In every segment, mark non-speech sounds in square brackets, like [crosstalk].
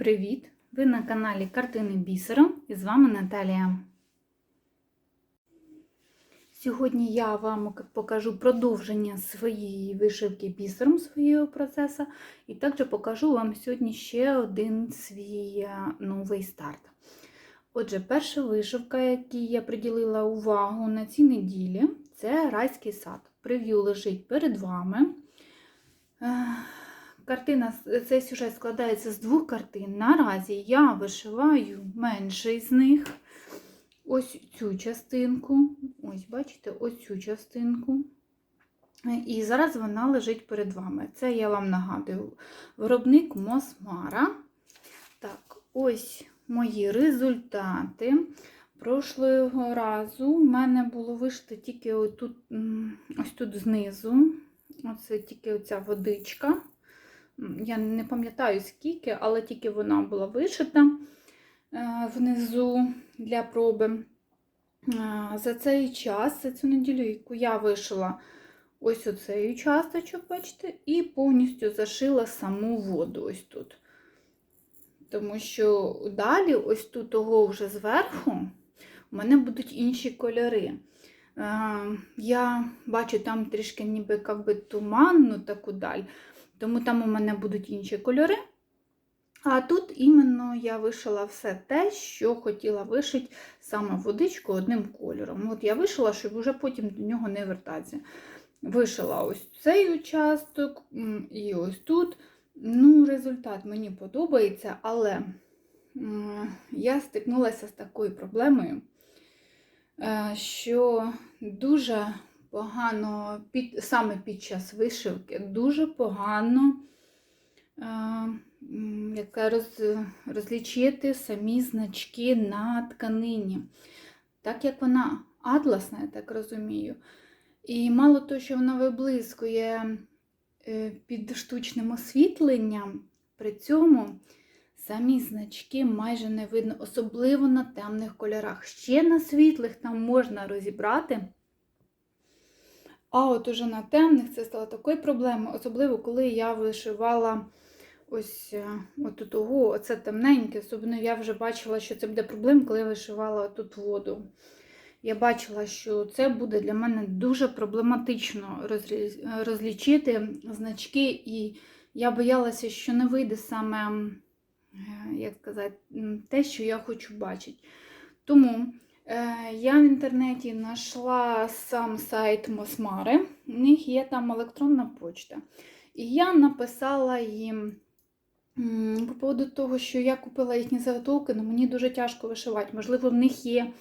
привіт! Ви на каналі Картини бісером і з вами Наталія. Сьогодні я вам покажу продовження своєї вишивки бісером свого процесу, і також покажу вам сьогодні ще один свій е, новий старт. Отже, перша вишивка, якій я приділила увагу на цій неділі, це райський сад. Прев'ю лежить перед вами. Картина, цей сюжет складається з двох картин. Наразі я вишиваю менший з них. Ось цю частинку. Ось, бачите, ось цю частинку. І зараз вона лежить перед вами. Це я вам нагадую, виробник Мосмара. Так, ось мої результати. Прошлого разу в мене було вишито тільки отут, ось тут знизу. Оце тільки оця водичка. Я не пам'ятаю скільки, але тільки вона була вишита е, внизу для проби. Е, за цей час, за цю неділю, яку я вишила ось оцей участочок, бачите, і повністю зашила саму воду ось тут. Тому що далі, ось тут того вже зверху, у мене будуть інші кольори. Е, я бачу там трішки ніби як туманну таку даль. Тому там у мене будуть інші кольори. А тут іменно я вишила все те, що хотіла вишити саме водичку одним кольором. От я вишила, щоб вже потім до нього не вертатися. Вишила ось цей участок і ось тут. Ну, результат мені подобається, але я стикнулася з такою проблемою, е, що дуже погано, під, саме під час вишивки, дуже погано е, роз, розлічити самі значки на тканині. Так як вона атласна, я так розумію. І мало того, що вона виблискує е, під штучним освітленням, при цьому самі значки майже не видно, особливо на темних кольорах. Ще на світлих там можна розібрати. А от уже на темних це стало такою проблемою, особливо, коли я вишивала ось е, от оце темненьке, особливо я вже бачила, що це буде проблема, коли я вишивала тут воду. Я бачила, що це буде для мене дуже проблематично розлічити значки, і я боялася, що не вийде саме, е, як сказати, те, що я хочу бачити. Тому я в інтернеті знайшла сам сайт Мосмари, у них є там електронна почта. І я написала їм по поводу того, що я купила їхні заготовки, але мені дуже тяжко вишивати. Можливо, в них є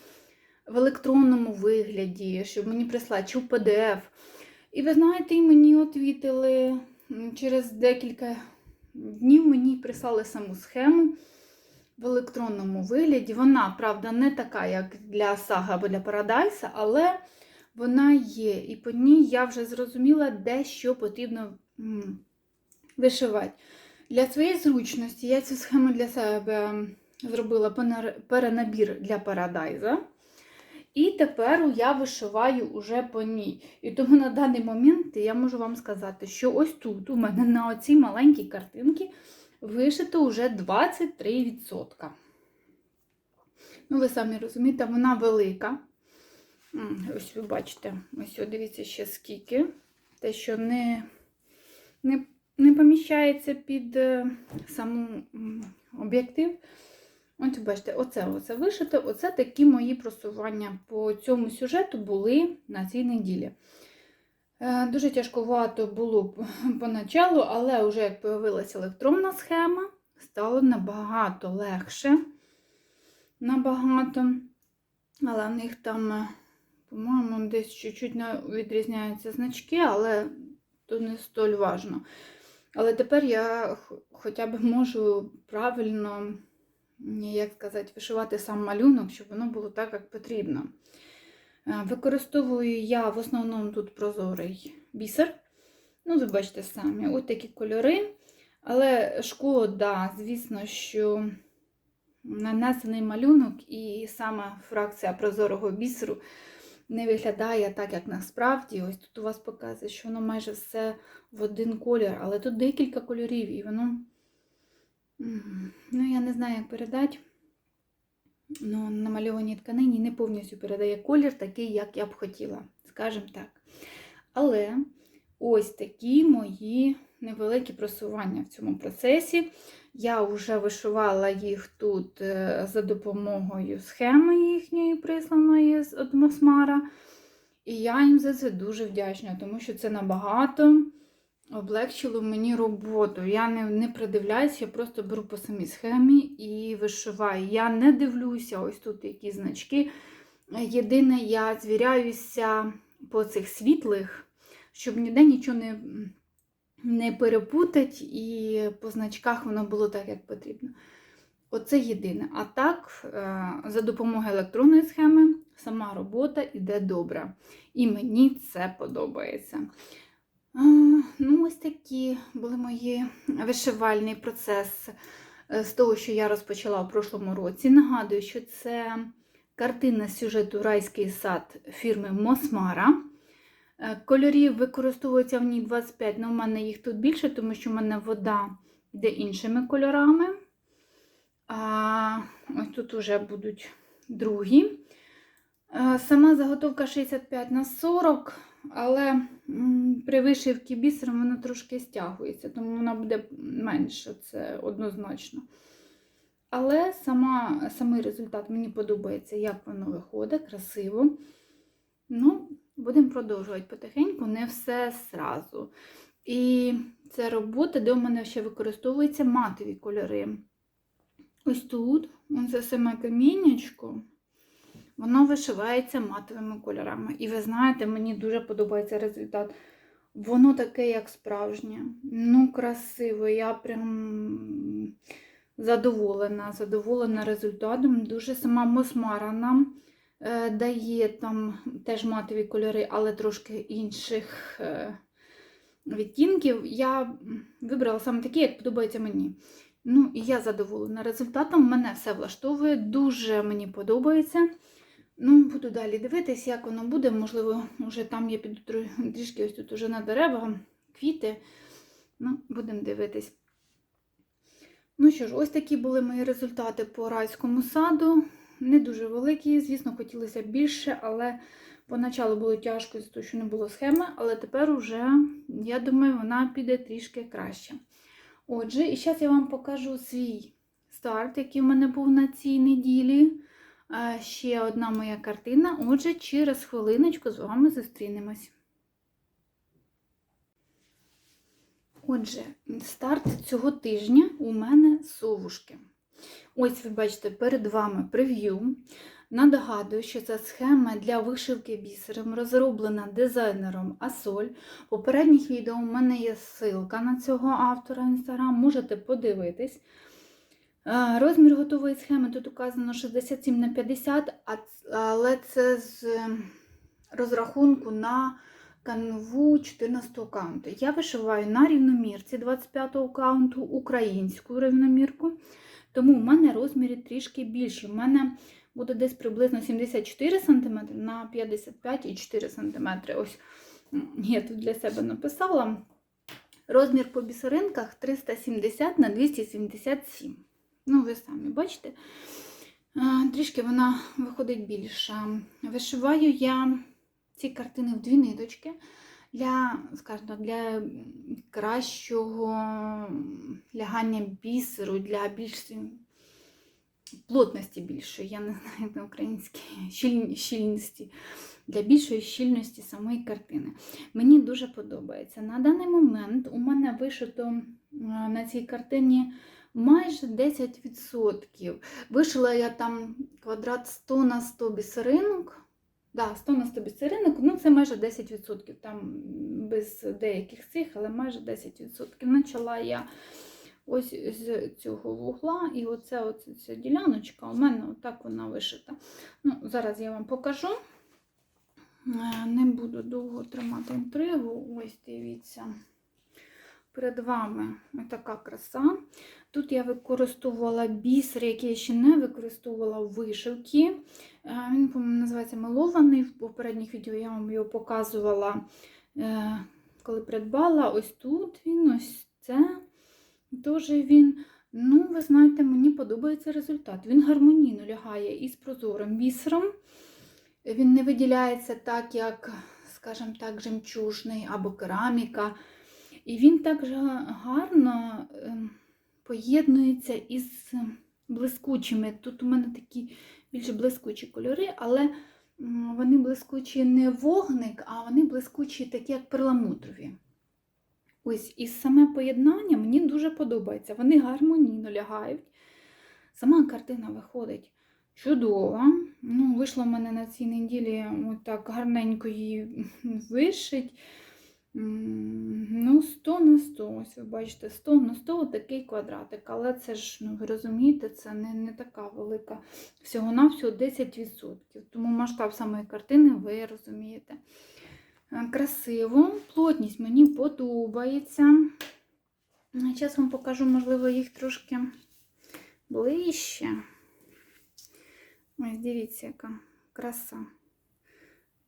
в електронному вигляді, щоб мені прислати, чи в PDF. І ви знаєте, і мені відвітили через декілька днів мені прислали саму схему в електронному вигляді. Вона, правда, не така, як для Сага або для Парадайса, але вона є. І по ній я вже зрозуміла, де що потрібно вишивати. Для своєї зручності я цю схему для себе зробила перенабір для Парадайза. І тепер я вишиваю уже по ній. І тому на даний момент я можу вам сказати, що ось тут у мене на оцій маленькій картинці вишито вже 23%. Ну, ви самі розумієте, вона велика. Ось ви бачите, ось дивіться ще скільки. Те, що не не, не поміщається під е, саму об'єктив. Ось, бачите, оце оце вишите, оце такі мої просування по цьому сюжету були на цій неділі. Е, дуже тяжковато було [laughs] поначалу, але вже як з'явилася електронна схема, стало набагато легше. Набагато. Але в них там, е, по-моєму, десь чуть-чуть відрізняються значки, але то не столь важно. Але тепер я хоча б можу правильно, як сказати, вишивати сам малюнок, щоб воно було так, як потрібно. Е, використовую я в основному тут прозорий бісер. Ну, ви бачите самі, ось такі кольори. Але шкода, звісно, що нанесений малюнок і саме фракція прозорого бісеру не виглядає так, як насправді. Ось тут у вас показує, що воно майже все в один колір, але тут декілька кольорів, і воно Ну, я не знаю, як передати. Ну, на мальованій тканині не повністю передає колір такий, як я б хотіла, скажімо так. Але ось такі мої невеликі просування в цьому процесі. Я вже вишивала їх тут е, за допомогою схеми їхньої присланої з Атмосмара. І я їм за це дуже вдячна, тому що це набагато облегчило мені роботу. Я не, не придивляюся, я просто беру по самій схемі і вишиваю. Я не дивлюся, ось тут які значки. Єдине, я звіряюся по цих світлих, щоб ніде нічого не, не перепутати, і по значках воно було так, як потрібно. Оце єдине. А так, е, за допомогою електронної схеми, сама робота йде добре. І мені це подобається. Ну, ось такі були мої вишивальний процес е, з того, що я розпочала у прошлому році. Нагадую, що це картина з сюжету Райський сад фірми Мосмара. Е, Кольорів використовується в ній 25, але в мене їх тут більше, тому що в мене вода йде іншими кольорами. А ось тут вже будуть другі. Е, Сама заготовка 65 на 40, але при вишивці бісером вона трошки стягується, тому вона буде менше, це однозначно. Але сама, самий результат мені подобається, як воно виходить, красиво. Ну, будемо продовжувати потихеньку, не все зразу. І це робота, де у мене ще використовуються матові кольори. Ось тут, ось це саме каміннячко, воно вишивається матовими кольорами. І ви знаєте, мені дуже подобається результат. Воно таке, як справжнє. Ну, красиво. Я прям задоволена, задоволена результатом. Дуже сама мосмара нам е, дає там теж матові кольори, але трошки інших е, відтінків. Я вибрала саме такі, як подобається мені. Ну, і я задоволена результатом. Мене все влаштовує, дуже мені подобається. Ну, буду далі дивитись, як воно буде. Можливо, вже там я піду трішки ось тут уже на дерева, квіти. Ну, будемо дивитись. Ну що ж, ось такі були мої результати по райському саду. Не дуже великі, звісно, хотілося більше, але поначалу було тяжко, з того, що не було схеми, але тепер уже, я думаю, вона піде трішки краще. Отже, і зараз я вам покажу свій старт, який в мене був на цій неділі. Ще одна моя картина. Отже, через хвилиночку з вами зустрінемось. Отже, старт цього тижня у мене совушки. Ось ви бачите перед вами прев'ю. Нагадую, що ця схема для вишивки бісером розроблена дизайнером Асоль. У попередніх відео у мене є ссылка на цього автора інстаграм, можете подивитись. Розмір готової схеми тут указано 67 на 50, але це з е, розрахунку на канву 14 аккаунту. Я вишиваю на рівномірці 25 аккаунту українську рівномірку, тому в мене розміри трішки більші. У мене буде десь приблизно 74 см на 55,4 см. Ось я тут для себе написала. Розмір по бісеринках 370 на 277. Ну, ви самі бачите. Трішки вона виходить більша. Вишиваю я ці картини в дві ниточки для, скажімо, для кращого лягання бісеру, для більш плотності більшої, я не знаю, як на українській щіль- щільності, для більшої щільності самої картини. Мені дуже подобається. На даний момент у мене вишито е, на цій картині майже 10%. Вишила я там квадрат 100 на 100 бісеринок. Да, 100 на 100 бісеринок, ну це майже 10%. Там без деяких цих, але майже 10%. Почала я ось з цього вугла, і оце, оце ця діляночка у мене отак вона вишита. Ну, Зараз я вам покажу. Е, Не буду довго тримати інтригу. Ось дивіться. Перед вами така краса. Тут я використовувала бісер, який я ще не використовувала в вишивці. Е, Він, по-моєму, називається мелований. В попередніх відео я вам його показувала, е, коли придбала. Ось тут він, ось це. Теж він Ну, ви знаєте, мені подобається результат. Він гармонійно лягає із прозорим бісером. Він не виділяється так, як, скажімо так, жемчужний або кераміка. І він також гарно ем, поєднується із блискучими. Тут у мене такі більш блискучі кольори, але вони блискучі не вогник, а вони блискучі такі, як перламутрові. Ось і саме поєднання мені дуже подобається. Вони гармонійно лягають. Сама картина виходить чудова. Ну, вийшло в мене на цій неділі так гарненько її вишить. Ну, 100 на 100, ось ви бачите, 100 на 100 такий квадратик. Але це ж, ну, ви розумієте, це не, не така велика. Всього-навсього 10%. Тому масштаб самої картини ви розумієте. Е, Красиво, плотність мені подобається. Зараз вам покажу, можливо, їх трошки ближче. Ось дивіться, яка краса.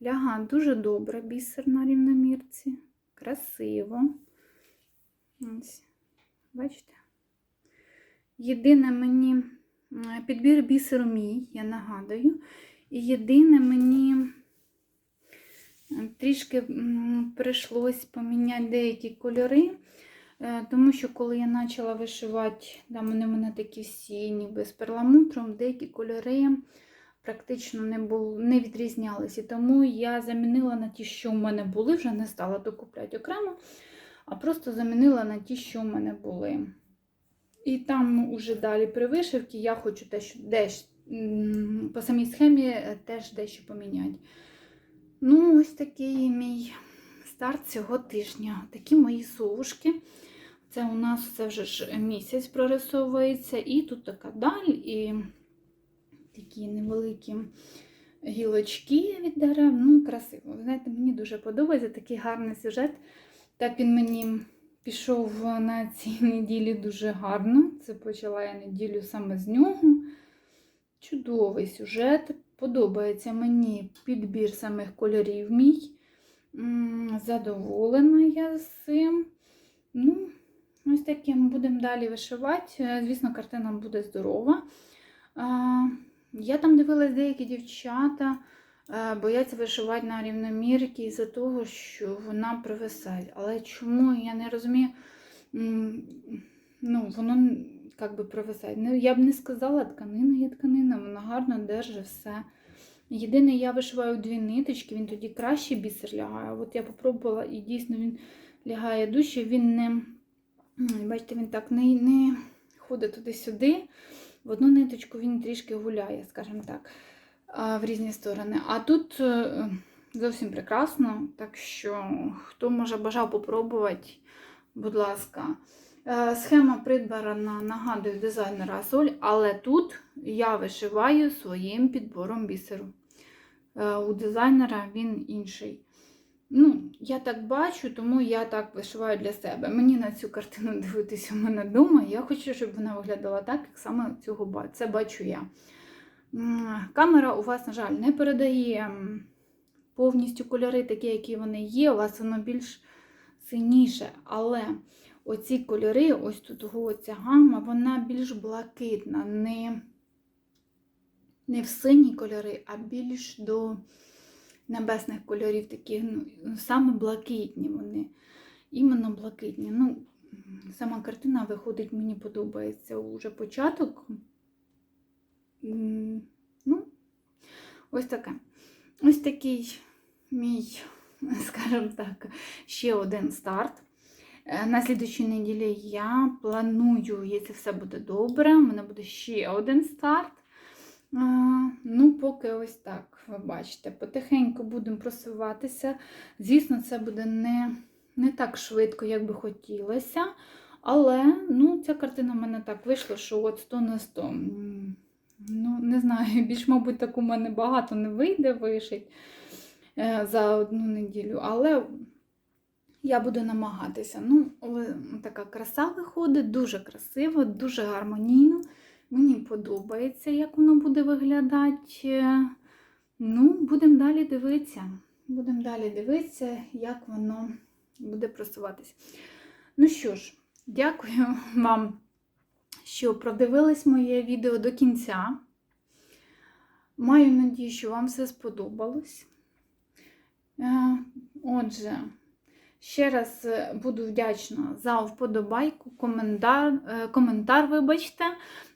Ляга дуже добре, бісер на рівномірці. Красиво. Ось, бачите? Єдине мені підбір бісеру мій, я нагадую. І єдине мені трішки прийшлось поміняти деякі кольори. Е, Тому що коли я почала вишивати, там вони в мене такі всі ніби з перламутром, деякі кольори практично не бул, не відрізнялися. Тому я замінила на ті, що в мене були, вже не стала докупляти окремо, а просто замінила на ті, що в мене були. І там уже далі при вишивці я хочу теж, десь, м, по самій схемі е, теж дещо поміняти. Ну, ось такий мій старт цього тижня. Такі мої совушки. Це у нас це вже ж місяць прорисовується, і тут така даль, і такі невеликі гілочки від дерев. Ну, красиво. Знаєте, мені дуже подобається такий гарний сюжет. Так він мені пішов на цій [laughs] неділі дуже гарно. Це почала я неділю саме з нього. Чудовий сюжет. Подобається мені підбір самих кольорів мій. Задоволена я з цим. Ну, ось таким будемо далі вишивати. Звісно, картина буде здорова. Я там дивилась деякі дівчата, е, бояться вишивати на рівномірки із-за того, що вона провисає. Але чому я не розумію, ну, воно як би провисає. Ну, Я б не сказала, тканина є тканина, вона гарно держить все. Єдине, я вишиваю дві ниточки, він тоді краще бісер лягає. От я попробувала і дійсно він лягає дужче, він не, бачите, він так не, не ходить туди-сюди. В одну ниточку він трішки гуляє, скажімо так, в різні сторони. А тут е, зовсім прекрасно, так що хто може бажав попробувати, будь ласка. Е, Схема придбана, нагадую, дизайнера Асоль, але тут я вишиваю своїм підбором бісеру. Е, У дизайнера він інший. Ну, я так бачу, тому я так вишиваю для себе. Мені на цю картину [laughs] дивитися у мене вдома. Я хочу, щоб вона виглядала так, як саме цього ба- це бачу я. Камера у вас, на жаль, не передає повністю кольори, такі, які вони є. У вас воно більш синіше. Але оці кольори, ось тут ця гамма, вона більш блакитна, не, не в сині кольори, а більш до небесних кольорів, такі, ну, саме блакитні вони. Іменно блакитні. Ну, сама картина виходить, мені подобається уже початок. Ну, ось таке. Ось такий мій, [laughs] скажімо так, ще один старт. Е, На слідчій неділі я планую, якщо все буде добре, у мене буде ще один старт. А, Ну, поки ось так, ви бачите, потихеньку будемо просуватися. Звісно, це буде не, не так швидко, як би хотілося. Але ну, ця картина в мене так вийшла, що от 100 на 100. Ну, не знаю, [laughs] більш, мабуть, так у мене багато не вийде вишить е, за одну неділю. Але я буду намагатися. Ну, така краса виходить, дуже красиво, дуже гармонійно. Мені подобається, як воно буде виглядати. Ну, будемо далі дивитися. Будемо далі дивитися, як воно буде просуватися. Ну що ж, дякую [laughs] вам, що продивились моє відео до кінця. Маю надію, що вам все сподобалось. Е, Отже, ще раз е, буду вдячна за вподобайку, коментар, е, коментар, вибачте,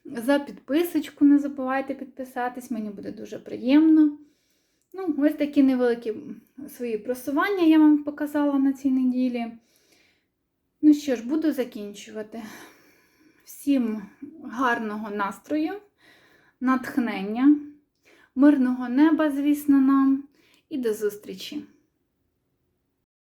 за підписочку. Не забувайте підписатись, мені буде дуже приємно. Ну, ось такі невеликі свої просування я вам показала на цій неділі. Ну що ж, буду закінчувати. Всім гарного настрою, натхнення, мирного неба, звісно, нам, і до зустрічі!